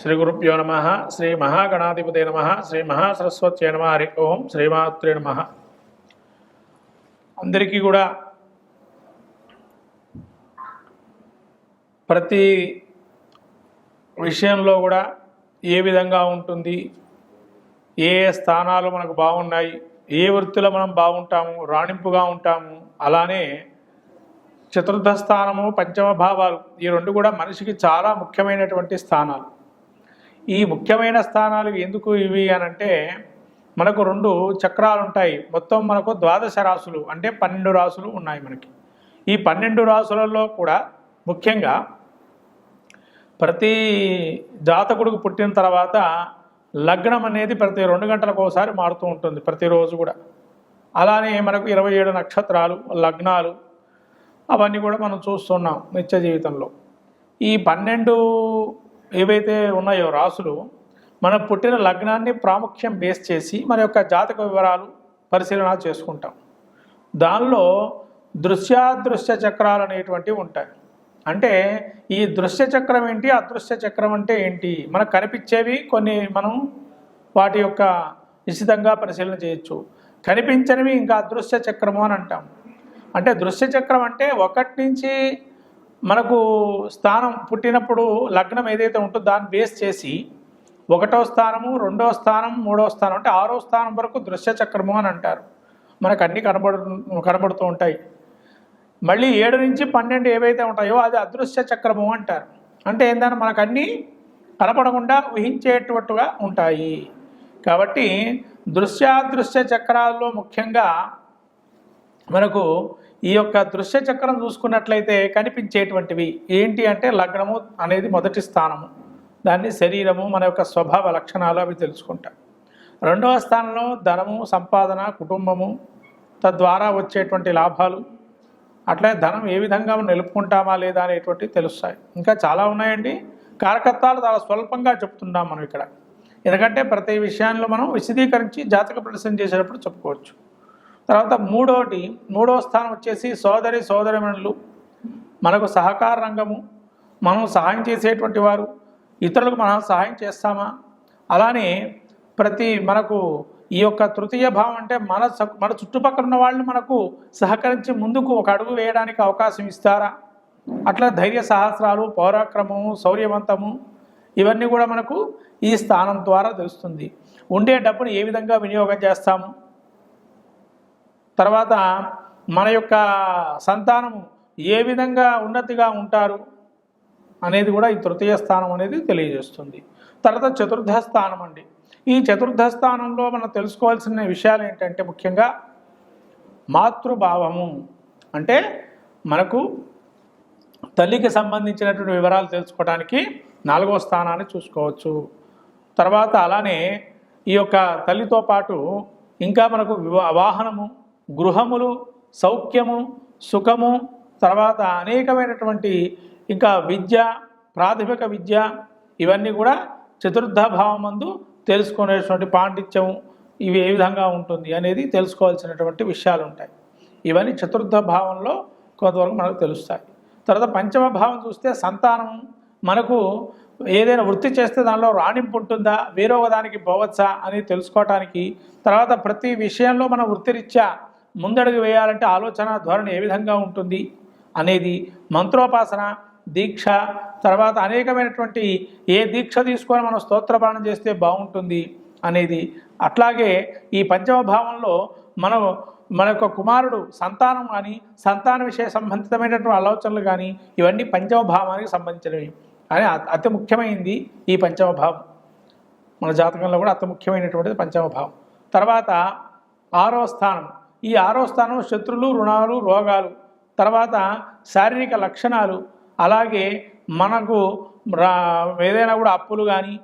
శ్రీ గురుభ్యో నమ శ్రీ మహాగణాధిపతి నమ శ్రీ మహాసరస్వత్యై నమ హరి ఓం శ్రీమాత్రే నమ. అందరికీ కూడా ప్రతి విషయంలో కూడా ఏ విధంగా ఉంటుంది ఏ ఏ స్థానాలు మనకు బాగున్నాయి ఏ వృత్తిలో మనం బాగుంటాము రాణింపుగా ఉంటాము అలానే చతుర్థ స్థానము పంచమ భావాలు ఈ రెండు కూడా మనిషికి చాలా ముఖ్యమైనటువంటి స్థానాలు. ఈ ముఖ్యమైన స్థానాలు ఎందుకు ఇవి అనంటే మనకు రెండు చక్రాలు ఉంటాయి. మొత్తం మనకు ద్వాదశ రాసులు అంటే పన్నెండు రాసులు ఉన్నాయి మనకి. ఈ పన్నెండు రాసులలో కూడా ముఖ్యంగా ప్రతి జాతకుడికి పుట్టిన తర్వాత లగ్నం అనేది ప్రతి రెండు గంటలకు ఒకసారి మారుతూ ఉంటుంది ప్రతిరోజు కూడా. అలానే మనకు ఇరవై ఏడు నక్షత్రాలు లగ్నాలు అవన్నీ కూడా మనం చూస్తున్నాం నిత్య జీవితంలో. ఈ పన్నెండు ఏవైతే ఉన్నాయో రాసులు మన పుట్టిన లగ్నాన్ని ప్రాముఖ్యం బేస్ చేసి మన యొక్క జాతక వివరాలు పరిశీలన చేసుకుంటాం. దానిలో దృశ్యాదృశ్య చక్రాలు అనేటువంటివి ఉంటాయి. అంటే ఈ దృశ్య చక్రం ఏంటి అదృశ్య చక్రం అంటే ఏంటి? మనకు కనిపించేవి కొన్ని మనం వాటి యొక్క నిశ్చితంగా పరిశీలన చేయొచ్చు. కనిపించనివి ఇంకా అదృశ్య చక్రము అని అంటాం. అంటే దృశ్య చక్రం అంటే ఒకటి నుంచి మనకు స్థానం పుట్టినప్పుడు లగ్నం ఏదైతే ఉంటుందో దాన్ని బేస్ చేసి ఒకటో స్థానము రెండో స్థానం మూడో స్థానం అంటే ఆరో స్థానం వరకు దృశ్య చక్రము అని అంటారు. మనకు అన్నీ కనబడు కనబడుతూ ఉంటాయి. మళ్ళీ ఏడు నుంచి పన్నెండు ఏవైతే ఉంటాయో అది అదృశ్య చక్రము అంటారు. అంటే ఏంటంటే మనకు అన్నీ కనపడకుండా ఊహించేటట్టుగా ఉంటాయి. కాబట్టి దృశ్యాదృశ్య చక్రాల్లో ముఖ్యంగా మనకు ఈ యొక్క దృశ్య చక్రం చూసుకున్నట్లయితే కనిపించేటువంటివి ఏంటి అంటే లగ్నము అనేది మొదటి స్థానము. దాన్ని శరీరము మన యొక్క స్వభావ లక్షణాలు అవి తెలుసుకుంటాం. రెండవ స్థానంలో ధనము సంపాదన కుటుంబము తద్వారా వచ్చేటువంటి లాభాలు. అట్లే ధనం ఏ విధంగా నిలుపుకుంటామా లేదా అనేటువంటివి తెలుస్తాయి. ఇంకా చాలా ఉన్నాయండి. కారకత్వాలు చాలా స్వల్పంగా చెప్తున్నాం మనం ఇక్కడ. ఎందుకంటే ప్రతి విషయాల్లో మనం విశదీకరించి జాతక ప్రదర్శన చేసేటప్పుడు చెప్పుకోవచ్చు. తర్వాత మూడోటి మూడో స్థానం వచ్చేసి సోదరి సోదరిమణులు. మనకు సహకార రంగము మనం సహాయం చేసేటువంటి వారు ఇతరులకు మనం సహాయం చేస్తామా? అలానే ప్రతి మనకు ఈ యొక్క తృతీయ భావం అంటే మన స- మన చుట్టుపక్కల ఉన్న వాళ్ళని మనకు సహకరించి ముందుకు ఒక అడుగు వేయడానికి అవకాశం ఇస్తారా? అట్లా ధైర్య సహస్రాలు పౌరాక్రమము శౌర్యవంతము ఇవన్నీ కూడా మనకు ఈ స్థానం ద్వారా తెలుస్తుంది. ఉండే డబ్బును ఏ విధంగా వినియోగం చేస్తాము? తర్వాత మన యొక్క సంతానము ఏ విధంగా ఉన్నతిగా ఉంటారు అనేది కూడా ఈ తృతీయ స్థానం అనేది తెలియజేస్తుంది. తర్వాత చతుర్థ స్థానం అండి. ఈ చతుర్థ స్థానంలో మనం తెలుసుకోవాల్సిన విషయాలు ఏంటంటే ముఖ్యంగా మాతృభావము. అంటే మనకు తల్లికి సంబంధించినటువంటి వివరాలు తెలుసుకోవడానికి నాలుగో స్థానాన్ని చూసుకోవచ్చు. తర్వాత అలానే ఈ యొక్క తల్లితో పాటు ఇంకా మనకు వివా- వాహనము గృహములు సౌఖ్యము సుఖము తర్వాత అనేకమైనటువంటి ఇంకా విద్య ప్రాథమిక విద్య ఇవన్నీ కూడా చతుర్థ భావమందు తెలుసుకునేటువంటి పాండిత్యం ఇవి ఏ విధంగా ఉంటుంది అనేది తెలుసుకోవాల్సినటువంటి విషయాలు ఉంటాయి ఇవన్నీ చతుర్థ భావంలో కొంతవరకు మనకు తెలుస్తాయి. తర్వాత పంచమ భావం చూస్తే సంతానం మనకు ఏదైనా వృత్తి చేస్తే దానిలో రాణింపు ఉంటుందా వేరొక దానికి పోవచ్చా అని తెలుసుకోవటానికి తర్వాత ప్రతి విషయంలో మన వృత్తిరీత్యా ముందడుగు వేయాలంటే ఆలోచన ధోరణి ఏ విధంగా ఉంటుంది అనేది మంత్రోపాసన దీక్ష తర్వాత అనేకమైనటువంటి ఏ దీక్ష తీసుకొని మనం స్తోత్రపానం చేస్తే బాగుంటుంది అనేది. అట్లాగే ఈ పంచమ భావంలో మనం మన యొక్క కుమారుడు సంతానం కానీ సంతాన విషయ సంబంధితమైనటువంటి ఆలోచనలు కానీ ఇవన్నీ పంచమ భావానికి సంబంధించినవి అని అతి ముఖ్యమైనది ఈ పంచమ భావం. మన జాతకంలో కూడా అతి ముఖ్యమైనటువంటిది పంచమ భావం. తర్వాత ఆరో స్థానం. ఈ ఆరో స్థానం శత్రులు రుణాలు రోగాలు తర్వాత శారీరక లక్షణాలు అలాగే మనకు రా ఏదైనా కూడా అప్పులు కానీ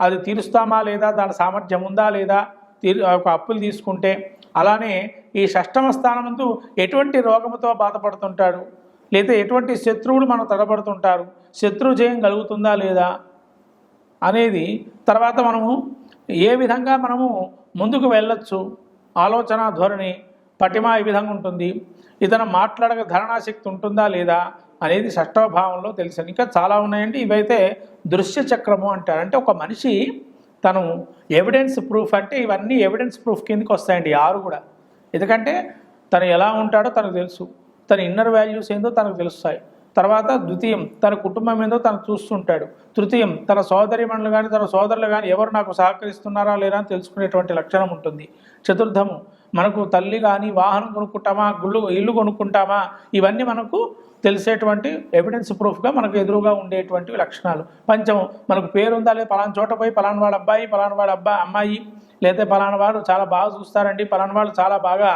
అది తీరుస్తామా లేదా దాని సామర్థ్యం ఉందా లేదా తీరు ఒక అప్పులు తీసుకుంటే అలానే ఈ షష్టమ స్థానమందు ఎటువంటి రోగముతో బాధపడుతుంటాడు? లేదా ఎటువంటి శత్రువులు మనం తడబడుతుంటారు? శత్రు జయం కలుగుతుందా లేదా? అనేది తర్వాత మనము ఏ విధంగా మనము ముందుకు వెళ్ళొచ్చు? ఆలోచన ధోరణి పటిమ ఈ విధంగా ఉంటుంది. ఇతను మాట్లాడక ధరణాశక్తి ఉంటుందా లేదా అనేది షష్టవ భావంలో తెలిసింది ఇంకా చాలా ఉన్నాయండి. ఇవైతే దృశ్య చక్రము అంటారు. అంటే ఒక మనిషి తను ఎవిడెన్స్ ప్రూఫ్ అంటే ఇవన్నీ ఎవిడెన్స్ ప్రూఫ్ కిందకి వస్తాయండి. ఆరు కూడా. ఎందుకంటే తను ఎలా ఉంటాడో తనకు తెలుసు. తన ఇన్నర్ వాల్యూస్ ఏందో తనకు తెలుస్తాయి. తర్వాత ద్వితీయం తన కుటుంబం ఏందో తను చూస్తుంటాడు. తృతీయం తన సోదరిమణులు కానీ తన సోదరులు కానీ ఎవరు నాకు సహకరిస్తున్నారా లేరా అని తెలుసుకునేటువంటి లక్షణం ఉంటుంది. చతుర్థము మనకు తల్లి కానీ వాహనం కొనుక్కుంటామా గుళ్ళు ఇల్లు కొనుక్కుంటామా ఇవన్నీ మనకు తెలిసేటువంటి ఎవిడెన్స్ ప్రూఫ్గా మనకు ఎదురుగా ఉండేటువంటి లక్షణాలు. పంచము మనకు పేరు ఉందా లేదా? పలానా చోట పోయి పలానా వాడు అబ్బాయి పలానా వాడు అబ్బాయి అమ్మాయి లేదా పలానా వాడు చాలా బాగా చూస్తారండి పలానా వాళ్ళు చాలా బాగా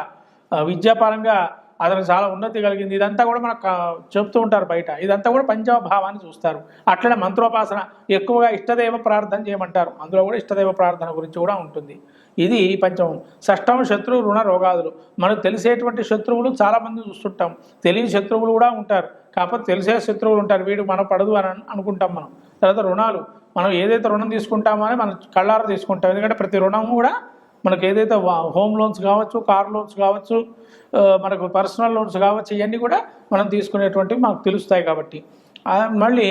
విద్యాపరంగా అతను చాలా ఉన్నతి కలిగింది. ఇదంతా కూడా మనకు చెప్తూ ఉంటారు బయట. ఇదంతా కూడా పంచభావాన్ని చూస్తారు. అట్లనే మంత్రోపాసన ఎక్కువగా ఇష్టదైవ ప్రార్థన చేయమంటారు. అందులో కూడా ఇష్టదైవ ప్రార్థన గురించి కూడా ఉంటుంది. ఇది పంచమం. షష్టం శత్రువు రుణ రోగాదులు. మనకు తెలిసేటువంటి శత్రువులు చాలామంది చూస్తుంటాం. తెలియని శత్రువులు కూడా ఉంటారు. కాకపోతే తెలిసే శత్రువులు ఉంటారు. వీడు మనం పడదు అని అనుకుంటాం మనం. తర్వాత రుణాలు. మనం ఏదైతే రుణం తీసుకుంటామో అని మనం కళ్ళారా తీసుకుంటాం. ఎందుకంటే ప్రతి రుణం కూడా మనకు ఏదైతే వా- హోమ్ లోన్స్ కావచ్చు కార్ లోన్స్ కావచ్చు మనకు పర్సనల్ లోన్స్ కావచ్చు ఇవన్నీ కూడా మనం తీసుకునేటువంటివి మనకు తెలుస్తాయి కాబట్టి. మళ్ళీ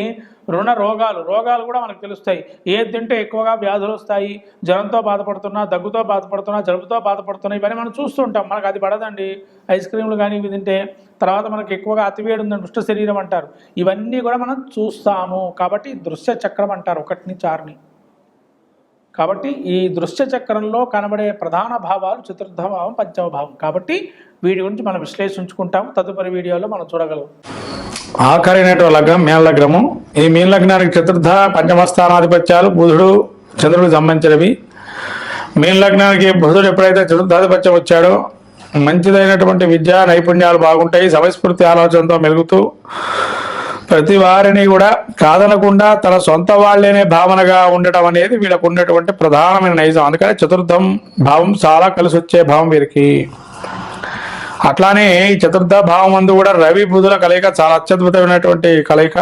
రుణ రోగాలు రోగాలు కూడా మనకు తెలుస్తాయి. ఏది తింటే ఎక్కువగా వ్యాధులు వస్తాయి జ్వరంతో బాధపడుతున్నా దగ్గుతో బాధపడుతున్నా జలుబుతో బాధపడుతున్నా ఇవన్నీ మనం చూస్తుంటాం మనకు అది పడదండి. ఐస్ క్రీమ్లు కానీ ఇవి తింటే తర్వాత మనకు ఎక్కువగా అతివేడి ఉందని దుష్ట శరీరం అంటారు. ఇవన్నీ కూడా మనం చూస్తాము. కాబట్టి దృశ్య చక్రం అంటారు ఒకటి నుంచి ఆరుని కాబట్టి ఈ దృశ్య చక్రంలో కనబడే ప్రధాన భావాలు చతుర్థ భావం పంచమ భావం కాబట్టి వీటి గురించి మనం విశ్లేషించుకుంటాం తదుపరి వీడియోలో మనం చూడగలం ఆఖరైనటువంటి లగ్నం మీన లగ్నము. ఈ మీన లగ్నానికి చతుర్థ పంచమ స్థానాధిపత్యాలు బుధుడు చంద్రుడికి సంబంధించినవి మీన లగ్నానికి బుధుడు ఎప్పుడైతే చతుర్థాధిపత్యం వచ్చాడో మంచిదైనటువంటి విద్యా నైపుణ్యాలు బాగుంటాయి. సమయస్ఫూర్తి ఆలోచనతో మెలుగుతూ ప్రతి వారిని కూడా కాదనకుండా తన సొంత వాళ్ళేనే భావనగా ఉండటం అనేది వీళ్ళకు ఉన్నటువంటి ప్రధానమైన నైజం. అందుకని చతుర్థం భావం చాలా కలిసి వచ్చే భావం వీరికి. అట్లానే ఈ చతుర్థ భావం అందు కూడా రవి బుధుల కలయిక చాలా అత్యద్భుతమైనటువంటి కలయిక.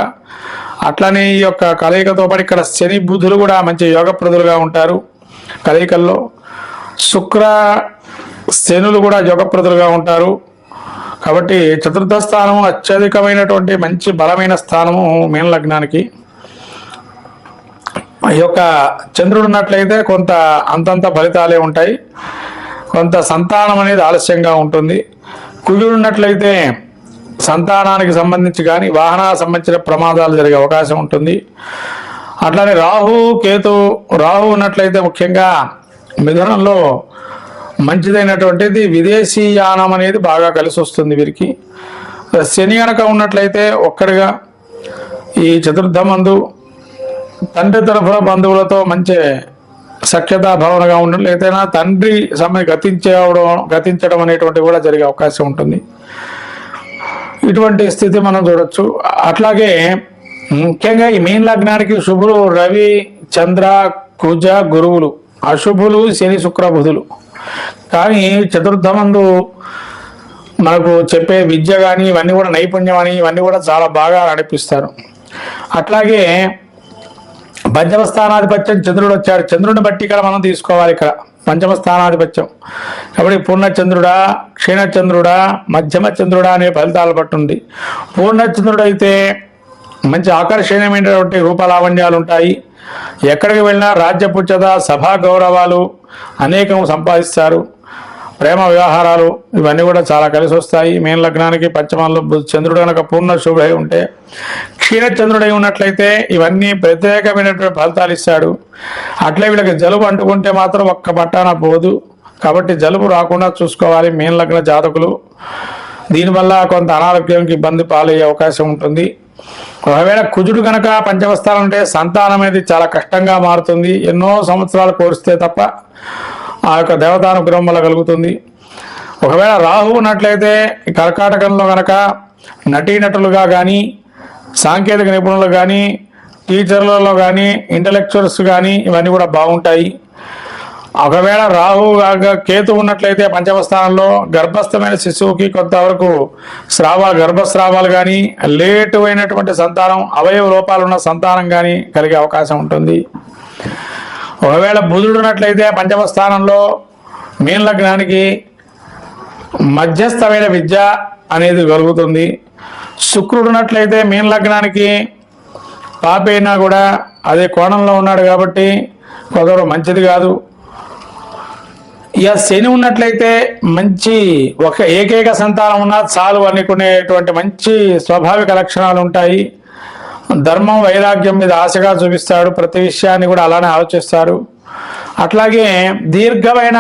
అట్లానే ఈ యొక్క కలయికతో పాటు ఇక్కడ శని బుధులు కూడా మంచి యోగప్రదులుగా ఉంటారు కలయికల్లో. శుక్ర శనులు కూడా యోగప్రదులుగా ఉంటారు. కాబట్టి చతుర్థ స్థానం అత్యధికమైనటువంటి మంచి బలమైన స్థానము మీన లగ్నానికి. ఈ యొక్క చంద్రుడు ఉన్నట్లయితే కొంత అంతంత ఫలితాలే ఉంటాయి. కొంత సంతానం అనేది ఆలస్యంగా ఉంటుంది. కుజుడు ఉన్నట్లయితే సంతానానికి సంబంధించి కానీ వాహనాలకు సంబంధించిన ప్రమాదాలు జరిగే అవకాశం ఉంటుంది. అట్లానే రాహు కేతు రాహు ఉన్నట్లయితే ముఖ్యంగా మిథునంలో మంచిదైనటువంటిది విదేశీ యానం అనేది బాగా కలిసి వస్తుంది వీరికి. శని గనక ఉన్నట్లయితే ఒక్కడిగా ఈ చతుర్థమందు తండ్రి తరఫున బంధువులతో మంచి సఖ్యతా భావనగా ఉండడం. ఏదైనా తండ్రి సమయం గతించడం గతించడం అనేటువంటివి కూడా జరిగే అవకాశం ఉంటుంది. ఇటువంటి స్థితి మనం చూడొచ్చు. అట్లాగే ముఖ్యంగా ఈ మెయిన్ లగ్నానికి శుభులు రవి చంద్ర కుజ గురువులు. అశుభులు శని శుక్ర బుధులు. కానీ చతుర్థమందు మనకు చెప్పే విద్య కానీ ఇవన్నీ కూడా నైపుణ్యం అని ఇవన్నీ కూడా చాలా బాగా నడిపిస్తారు. అట్లాగే పంచమ స్థానాధిపత్యం చంద్రుడు వచ్చాడు. చంద్రుడిని బట్టి ఇక్కడ మనం తీసుకోవాలి ఇక్కడ. పంచమ స్థానాధిపత్యం. కాబట్టి పూర్ణచంద్రుడా క్షీణచంద్రుడా మధ్యమ చంద్రుడా అనే ఫలితాలు పట్టుంది. పూర్ణచంద్రుడు అయితే మంచి ఆకర్షణీయమైనటువంటి రూపలావణ్యాలు ఉంటాయి. ఎక్కడికి వెళ్ళినా రాజ్యపుచ్చత సభా గౌరవాలు అనేకం సంపాదిస్తారు. ప్రేమ వ్యవహారాలు ఇవన్నీ కూడా చాలా కలిసి వస్తాయి. మీన లగ్నానికి పంచమంలో చంద్రుడు కనుక పూర్ణ శుభుడై ఉంటే క్షీణచంద్రుడై ఉన్నట్లయితే ఇవన్నీ ప్రత్యేకమైనటువంటి ఫలితాలు ఇస్తాడు. అట్లే వీళ్ళకి జలుబు అంటుకుంటే మాత్రం ఒక్క పట్టాన పోదు. కాబట్టి జలుబు రాకుండా చూసుకోవాలి మీన లగ్న జాతకులు. దీనివల్ల కొంత అనారోగ్యానికి ఇబ్బంది పాలయ్యే అవకాశం ఉంటుంది. ఒకవేళ కుజుడు కనుక పంచమస్థానం సంతానం అనేది చాలా కష్టంగా మారుతుంది. ఎన్నో సంవత్సరాలు కోరిస్తే తప్ప ఆ యొక్క దేవతానుగ్రహం వల్ల కలుగుతుంది. ఒకవేళ రాహు ఉన్నట్లయితే కర్కాటకంలో కనుక నటీనటులుగా కానీ సాంకేతిక నిపుణులు కానీ టీచర్లలో కానీ ఇంటలెక్చువల్స్ కానీ ఇవన్నీ కూడా బాగుంటాయి. ఒకవేళ రాహు కేతు ఉన్నట్లయితే పంచమ స్థానంలో గర్భస్థమైన శిశువుకి కొంతవరకు స్రావాలు గర్భస్రావాలు కానీ లేటు అయినటువంటి సంతానం అవయవ లోపాలు ఉన్న సంతానం కానీ కలిగే అవకాశం ఉంటుంది. ఒకవేళ బుధుడు ఉన్నట్లయితే పంచమ స్థానంలో లగ్నానికి మధ్యస్థమైన విద్య అనేది కలుగుతుంది. శుక్రుడు ఉన్నట్లయితే మీన లగ్నానికి పాపైనా కూడా అదే కోణంలో ఉన్నాడు కాబట్టి కొందరు మంచిది కాదు. ఇక శని ఉన్నట్లయితే మంచి ఒక ఏకైక సంతానం ఉన్నా చాలు అనుకునేటువంటి మంచి స్వాభావిక లక్షణాలు ఉంటాయి. ధర్మం వైరాగ్యం మీద ఆశగా చూపిస్తాడు. ప్రతి విషయాన్ని కూడా అలానే ఆలోచిస్తారు. అట్లాగే దీర్ఘమైన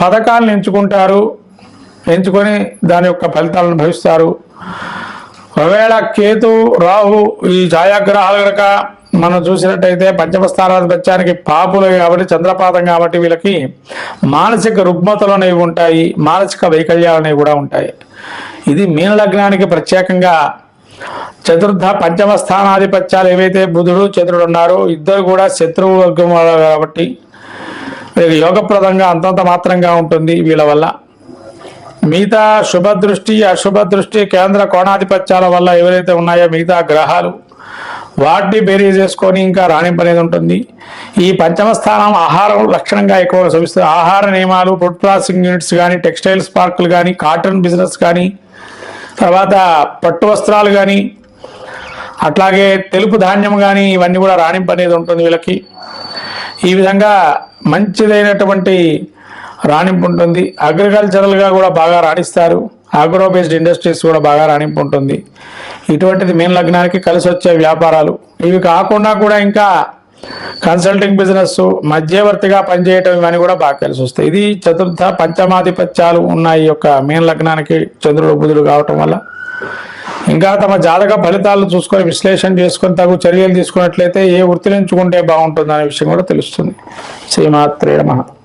పథకాలను ఎంచుకుంటారు. ఎంచుకొని దాని యొక్క ఫలితాలను భవిస్తారు ఒకవేళ కేతు రాహు ఈ ఛాయాగ్రహాలు కనుక మనం చూసినట్టయితే పంచమ స్థానాధిపత్యానికి పాపులు కాబట్టి చంద్రపాతం కాబట్టి వీళ్ళకి మానసిక రుగ్మతలు అనేవి ఉంటాయి మానసిక వైకల్యాలు అనేవి కూడా ఉంటాయి. ఇది మీన లగ్నానికి ప్రత్యేకంగా చతుర్థ పంచమ స్థానాధిపత్యాలు ఏవైతే బుధుడు చంద్రుడు ఉన్నారో ఇద్దరు కూడా శత్రువు వర్గం కాబట్టి యోగప్రదంగా అంతంత మాత్రంగా ఉంటుంది వీళ్ళ వల్ల. మిగతా శుభ దృష్టి అశుభ దృష్టి కేంద్ర కోణాధిపత్యాల వల్ల ఎవరైతే ఉన్నాయో మిగతా గ్రహాలు వాటిని బేరీ చేసుకొని ఇంకా రాణింపనేది ఉంటుంది. ఈ పంచమ స్థానం ఆహారం లక్షణంగా ఎక్కువగా చూపిస్తుంది ఆహార నియమాలు ఫుడ్ ప్రాసెసింగ్ యూనిట్స్ కానీ టెక్స్టైల్స్ పార్కులు కానీ కాటన్ బిజినెస్ కానీ తర్వాత పట్టు వస్త్రాలు కానీ అట్లాగే తెలుపు ధాన్యం కానీ ఇవన్నీ కూడా రాణింపనేది ఉంటుంది వీళ్ళకి. ఈ విధంగా మంచిదైనటువంటి రాణింపు ఉంటుంది అగ్రికల్చరల్గా కూడా బాగా రాణిస్తారు. ఆగ్రో బేస్డ్ ఇండస్ట్రీస్ కూడా బాగా రాణింపు ఉంటుంది ఇటువంటిది మెయిన్ లగ్నానికి కలిసి వచ్చే వ్యాపారాలు. ఇవి కాకుండా కూడా ఇంకా కన్సల్టింగ్ బిజినెస్ మధ్యవర్తిగా పనిచేయటం ఇవన్నీ కూడా బాగా కలిసి వస్తాయి ఇది చతుర్థ పంచమాధిపత్యాలు ఉన్న ఈ యొక్క మెయిన్ లగ్నానికి చంద్రుడు బుధుడు కావటం వల్ల. ఇంకా తమ జాతక ఫలితాలను చూసుకొని విశ్లేషణ చేసుకొని తగు చర్యలు తీసుకున్నట్లయితే ఏ వృత్తి ఎంచుకుంటే బాగుంటుంది అనే విషయం కూడా తెలుస్తుంది. శ్రీమాత్రే నమః.